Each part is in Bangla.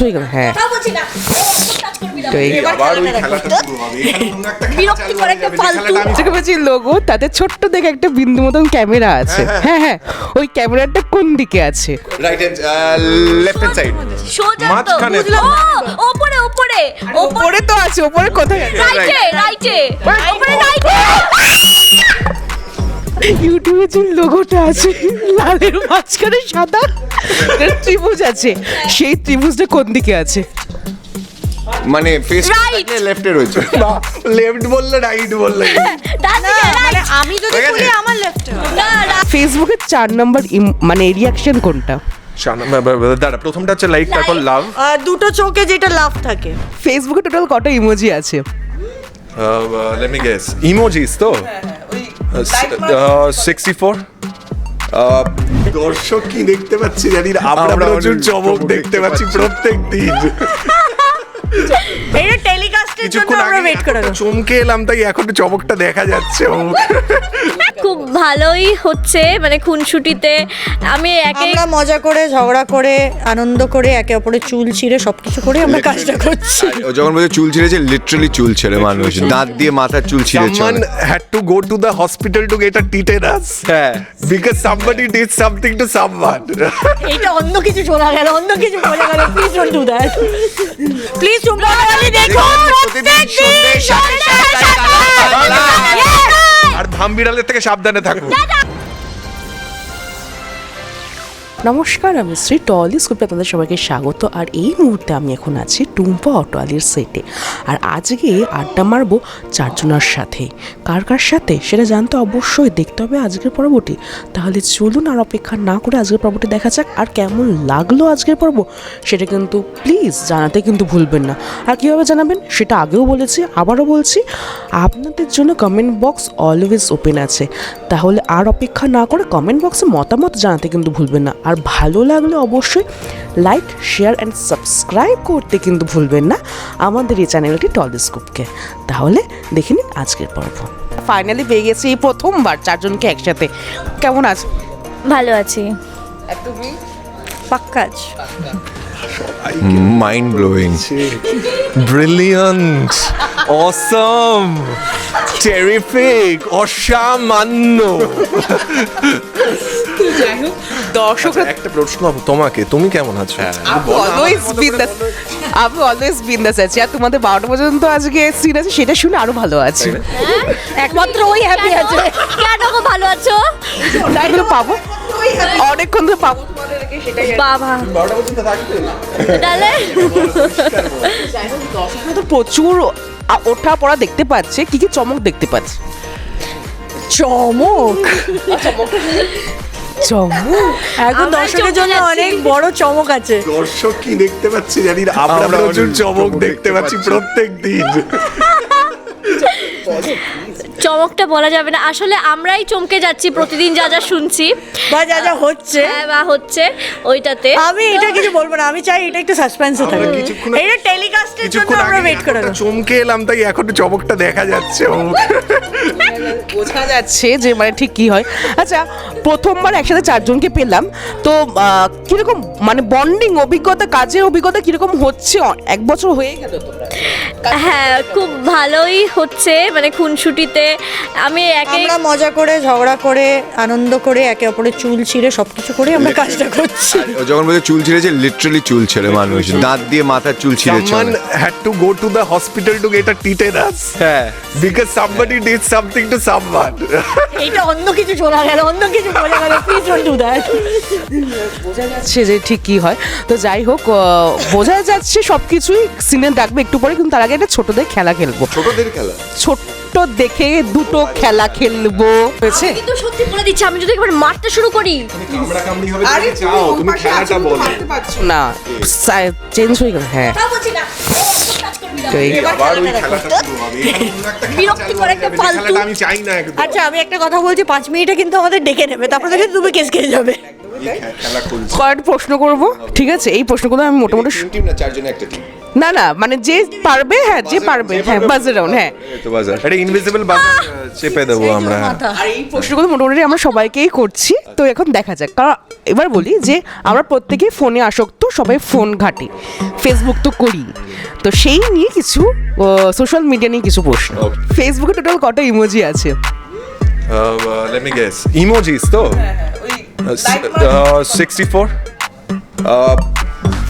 হয়ে। হ্যাঁ হয়ে লোগো তাতে ছোট্ট দেখে একটা বিন্দু মতন ক্যামেরা আছে। হ্যাঁ হ্যাঁ। ওই ক্যামেরাটা কোন দিকে আছে? রাইট লেফট হ্যান্ড সাইড সোজা মাঝখানে। ওপরে ওপরে। ওপরে ওপরে তো আছে ওপরে কোথায় রাইটে রাইটে ওপরে রাইটে ইউটিউবে যে লোগোটা আছে লালের মাঝখানে সাদা। ত্রিভুজ আছে। সেই ত্রিভুজটা কোন দিকে আছে? মানে ফেস. লেফটে রয়েছে। না লেফট বললে রাইট বললে দিকে আমি যদি হয়ে? খুলি আমার লেফটে ফেসবুকের চার নম্বর মানে রিয়াকশন কোনটা? দাঁড়া প্রথমটা হচ্ছে লাইক তারপর লাভ দুটো চোখে যেটা লাভ থাকে। ফেসবুকে টোটাল কটা ইমোজি আছে? লেট মি গেস ইমোজিস তো? সিক্সটি ফোর দর্শক কি দেখতে পাচ্ছি? জানি না আমরা প্রচুর চমক দেখতে পাচ্ছি প্রত্যেক দিন। এটা টেলিকাস্টের জন্য আমরা ওয়েট করে চমকে এলাম তাই এখন চমকটা দেখা যাচ্ছে খুব ভালোই হচ্ছে মানে খুনসুটিতে আমি একে আমরা মজা করে ঝগড়া করে আনন্দ করে একে অপরের চুল ছিঁড়ে সবকিছু করে আমরা কাজটা করছি। ও যখন বলছে চুল ছিঁড়েছে লিটারালি চুল ছেড়ে মানুষ দাঁত দিয়ে মাথার চুল ছিঁড়েছে someone had to go to the hospital to get a tetanus. হ্যাঁ। Because somebody did something to someone. এটা অন্য কিছু শোনা গেল অন্য কিছু বোঝা গেল please don't do that please তোমরা ধাম বিড়ালের। আর থেকে সাবধানে থাকুন নমস্কার, আমি শ্রী টলি স্কুপে আপনাদের সবাইকে স্বাগত। আর এই মুহূর্তে আমি এখন আছি টুম্পা অটোয়ালির সেটে আর আজকে আড্ডা মারবো চারজনার সাথে। কার কার সাথে? সেটা জানতে অবশ্যই দেখতে হবে আজকের পর্বটি। তাহলে চলুন আর অপেক্ষা না করে আজকের পর্বটি দেখা যাক আর কেমন লাগল আজকের পর্ব, সেটা কিন্তু প্লিজ জানাতে কিন্তু ভুলবেন না। আর কীভাবে জানাবেন? সেটা আগেও বলেছি, আবারও বলছি। আপনাদের জন্য কমেন্ট বক্স অলওয়েজ ওপেন আছে। তাহলে আর অপেক্ষা না করে কমেন্ট বক্সে মতামত জানাতে কিন্তু ভুলবেন না। আর ভালো লাগলে অবশ্যই লাইক শেয়ার অ্যান্ড সাবস্ক্রাইব করতে কিন্তু ভুলবেন না আমাদের এই চ্যানেলটি টলিস্কোপকে তাহলে দেখে নিন আজকের পর্ব। ফাইনালি পেয়ে গেছি এই প্রথমবার চারজনকে একসাথে। কেমন আছে? ভালো আছি। তুমি? পাক্কাজ mind blowing brilliant awesome terrific অসামান্য. দর্শকরা একটা প্রশ্ন তোমাকে। তুমি কেমন আছো? অলওয়েজ বিন্দাস আমি অলওয়েজ বিন্দাস আছি আর তোমাদের বারোটা পর্যন্ত আজকে সিন আছে সেটা শুনে আরও ভালো আছি। একমাত্র ওই হ্যাপি আছে। কেন ভালো আছো? এগুলো পাবো। অনেকক্ষণ ধরে পাবো। বাবা। তাহলে তো প্রচুর ওঠা পড়া দেখতে পাচ্ছে কি কি চমক দেখতে পাচ্ছে? চমক? চমক? এখন দর্শকের জন্য অনেক বড় চমক আছে। দর্শক কি দেখতে পাচ্ছি জানি না আমরা প্রচুর চমক দেখতে পাচ্ছি। প্রত্যেক দিন চমকটা বলা যাবে না। আসলে আমরাই চমকে যাচ্ছি প্রতিদিন যা যা শুনছি। বা যা যা হচ্ছে। হ্যাঁ বা হচ্ছে ওইটাতে। আমি এটা কিছু বলব না আমি চাই এটা একটু সাসপেন্সে থাকে। এটা টেলিকাস্টের জন্য আমরা ওয়েট করে চমকে এলাম তাই এখন চমকটা দেখা যাচ্ছে ও বোঝা যাচ্ছে যে মানে ঠিক কি হয়। আচ্ছা প্রথমবার একসাথে চারজনকে পেলাম। তো কীরকম মানে বন্ডিং অভিজ্ঞতা কাজের অভিজ্ঞতা কীরকম হচ্ছে? এক বছর হয়ে গেল হ্যাঁ খুব ভালোই হচ্ছে। মানে খুনসুটিতে আমি একে আমরা মজা করে ঝগড়া করে আনন্দ করে একে অপরের চুল ছিঁড়ে সবকিছু করে আমরা কাজটা করছি। যখন বলছে চুল ছিঁড়েছে লিটারালি চুল ছেড়ে মানুষ। দাঁত দিয়ে মাথার চুল ছিঁড়েছে someone had to go to the hospital to get a tetanus. হ্যাঁ। Because somebody did something to someone. এটা অন্য কিছু শোনা গেল অন্য কিছু বোঝা গেল প্লিজ ডোন্ট ডু দ্যাট বোঝা যাচ্ছে যে ঠিক কি হয়। তো যাই হোক আহ, বোঝা যাচ্ছে সবকিছুই সিনে ডাকবে একটু পরে কিন্তু তার আগে একটা ছোটদের খেলা খেলব। ছোটদের খেলা? ছোট্ট দেখে দুটো খেলা খেলব। হয়েছে? কিন্তু সত্যি বলে দিচ্ছি আমি যদি একবার মারতে শুরু করি। হবে চাও তুমি খেলাটা বলো। না চেঞ্জ হয়ে গেল হ্যাঁ। কথা বলছি না আচ্ছা আমি একটা কথা বলছি পাঁচ মিনিটে কিন্তু আমাদের ডেকে নেবে তারপরে দেখে তুমি কেস খেয়ে যাবে। কয়েকটা প্রশ্ন করব ঠিক আছে? এই প্রশ্নগুলো আমি মোটামুটি টিম না চারজনে একটা টিম না না মানে যে পারবে হ্যাঁ যে পারবে হ্যাঁ বাজার রাউন্ড হ্যাঁ। একটা ইনভিজিবল বাজার চেপে দেবো আমরা। আর এই প্রশ্নগুলো মোটামুটি আমরা সবাইকেই করছি তো এখন দেখা যাক। কারণ এবার বলি যে আমরা প্রত্যেকেই ফোনে আসক্ত সবাই ফোন ঘাটে। ফেসবুক তো করি। তো সেই নিয়ে কিছু সোশ্যাল মিডিয়া নিয়ে কিছু প্রশ্ন। ফেসবুকে টোটাল কটা ইমোজি আছে? লেট মি গেস ইমোজিস তো? সিক্সটি ফোর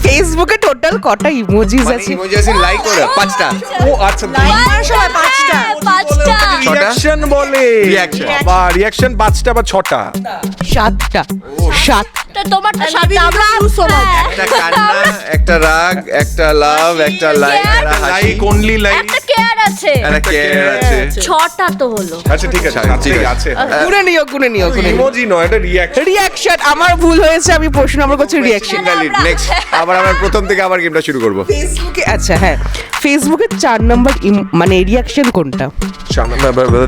ফেসবুকে টোটাল কটা ইমোজিস মানে আছে? ইমোজি আছে লাইক করে পাঁচটা। ও আচ্ছা সময় পাঁচটা। হ্যাঁ, পাঁচটা। ছটা? বলে। বা রিয়াকশন পাঁচটা বা ছটা। সাতটা। তা সাতটা আমরা do so much. হ্যাঁ, একটা কান্না একটা রাগ একটা লাভ একটা লাইক একটা হাসি। লাইক অনলি লাইক একটা কেয়ার আছে। একটা কেয়ার আছে। ছটা তো হলো। আচ্ছা ঠিক আছে আচ্ছা, ঠিক আছে। গুনে নিও গুনে নিও গুনে ইমোজি নয় এটা রিয়াকশন রিয়াকশন আমার ভুল হয়েছে আমি প্রশ্ন আমার করছি রিয়াকশন আমরা- নেক্সট আবার আমরা প্রথম থেকে আবার গেমটা শুরু করব। ফেসবুকে আচ্ছা হ্যাঁ। ফেসবুকে চার নম্বর মানে রিয়াকশন কোনটা?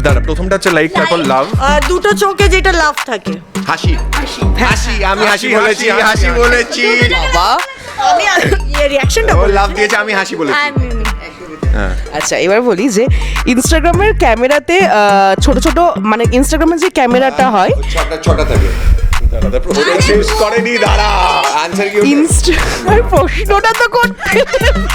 দাঁড়া প্রথমটা হচ্ছে লাইক তারপর লাভ আর দুটো চোখে যেটা লাভ থাকে। হাসি। হাসি। আমি হাসি বলেছি হাসি। বলেছি। বাবা আমি রিয়াকশনটা ও লাভ দিয়েছে আমি হাসি বলেছি। আচ্ছা এবার বলি যে ইনস্টাগ্রামের ক্যামেরাতে আহ, ছোট ছোট মানে ইনস্টাগ্রামের যে ক্যামেরাটা হয় ছটা ছটা থাকে। ওটা শেষ করেনি দাঁড়া আনসার কি ইনস্টাগ্রামের প্রশ্নটা তো করতে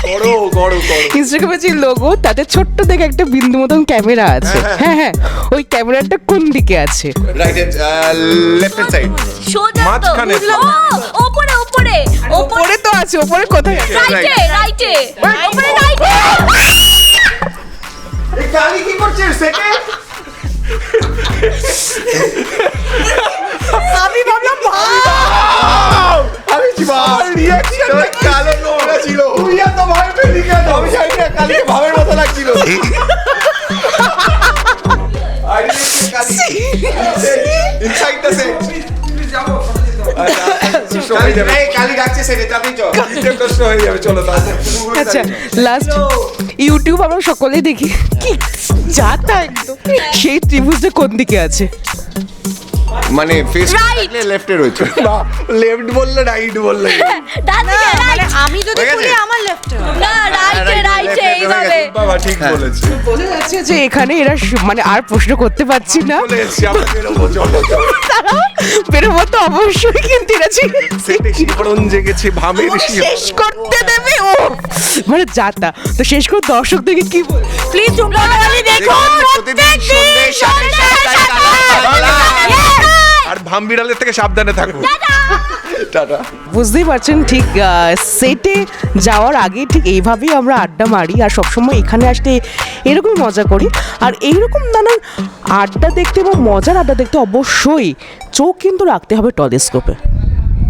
করো করো করো। ইনস্টাগ্রামের যে লোগো তাতে ছোট্ট দেখে একটা বিন্দু মতন ক্যামেরা আছে। হ্যাঁ হ্যাঁ। ওই ক্যামেরাটা কোন দিকে আছে? Right hand left hand side সোজা তো মাঝখানে। তো। ও, ওপরে ওপরে। তো আছে ওপরে কোথায় রাইটে রাইটে ওপরে রাইটে গালি কি করছে সেকেন্ড আমি ভাবলাম আমি কি বাবা কালো নোংরা ছিল। তুই এত ভয় পেলি কেন? আমি জানি না কালিকে ভাবের মতো লাগছিল। ইনসাইড দ্য সেট যাবে কালি ডাকছে সেটে চাপি চল। তিনটে প্রশ্ন যাবে চলো তাহলে। আচ্ছা লাস্ট ইউটিউব আমরা সকলেই দেখি। কি? যাতা একদম। সেই ত্রিভুজটা কোন দিকে আছে? মানে ফেস. থাকলে লেফটে রয়েছে। লেফট বললে রাইট বললে ডান দিকে মানে রাইট আমি যদি বলি আমার লেফট না রাইটে রাইটে এইভাবে। বাবা ঠিক বলেছে। বোঝা যাচ্ছে যে এখানে এরা মানে আর প্রশ্ন করতে পারছি না। চলে এসছি আমরা বেরোবো চলো বেরোবো তো অবশ্যই কিন্তু এরা যে সেটে শিহরণ জেগেছে ভামের শেষ করতে দেবে ও! মানে যাতা। তো শেষ করে দর্শক থেকে কি বল প্লিজ তোমরা খালি দেখো প্রতিদিন সন্ধ্যে সাড়ে সাতটায় কালা আর ভাম বিড়ালের থেকে সাবধানে থাকো টাটা। বুঝতেই পারছেন ঠিক সেটে যাওয়ার আগে ঠিক এইভাবেই আমরা আড্ডা মারি আর সবসময় এখানে আসতে এরকমই মজা করি। আর এইরকম নানান আড্ডা দেখতে এবং মজার আড্ডা দেখতে অবশ্যই চোখ কিন্তু রাখতে হবে টলিস্কোপে।